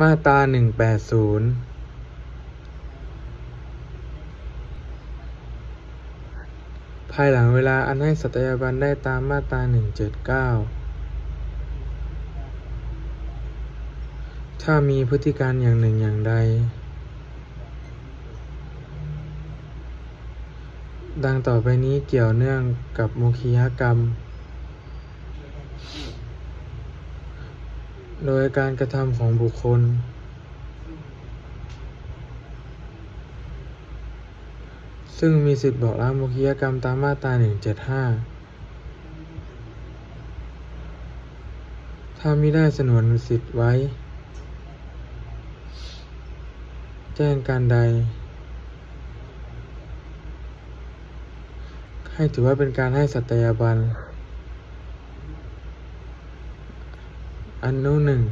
มาตราหนึ่งแปดศูนย์ภายหลังเวลาอันให้สัตยาบันได้ตามมาตราหนึ่งเจ็ดเก้าถ้ามีพฤติการอย่างหนึ่งอย่างใด ดังต่อไปนี้เกี่ยวเนื่องกับโมคียกรรม โดยการกระทำของบุคคล ซึ่งมีสิทธิ์บอกล้างโมคียกรรมตามมาตรา 175 ถ้ามิได้สนวนสิทธิ์ไว้ แจ้งการใด ให้ถือว่าเป็นการให้สัตยาบัน อนุหนึ่ง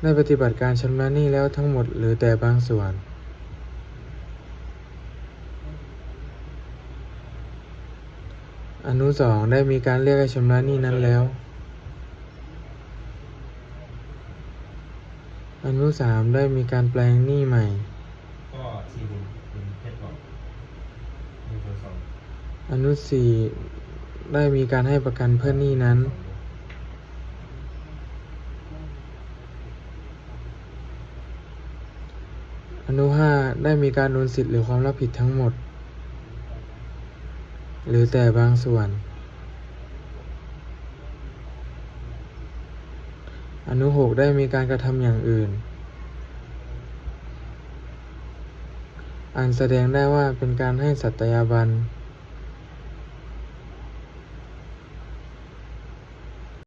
ได้ปฏิบัติการชำระหนี้แล้วทั้งหมดหรือแต่บางส่วน อนุสองได้มีการเรียกให้ชำระหนี้นั้นแล้ว อนุสามได้มีการแปลงหนี้ใหม่ก็สี่บุญบุญเพชรก่อนหนึ่งส่วนสองอนุสี่ ได้มีการให้ประกันเพื่อนหนี้นั้น อนุห้าได้มีการโดนสิทธิ์หรือความรับผิดทั้งหมด หรือแต่บางส่วน อนุหกได้มีการกระทำอย่างอื่นอันแสดงได้ว่าเป็นการให้สัตยาบัน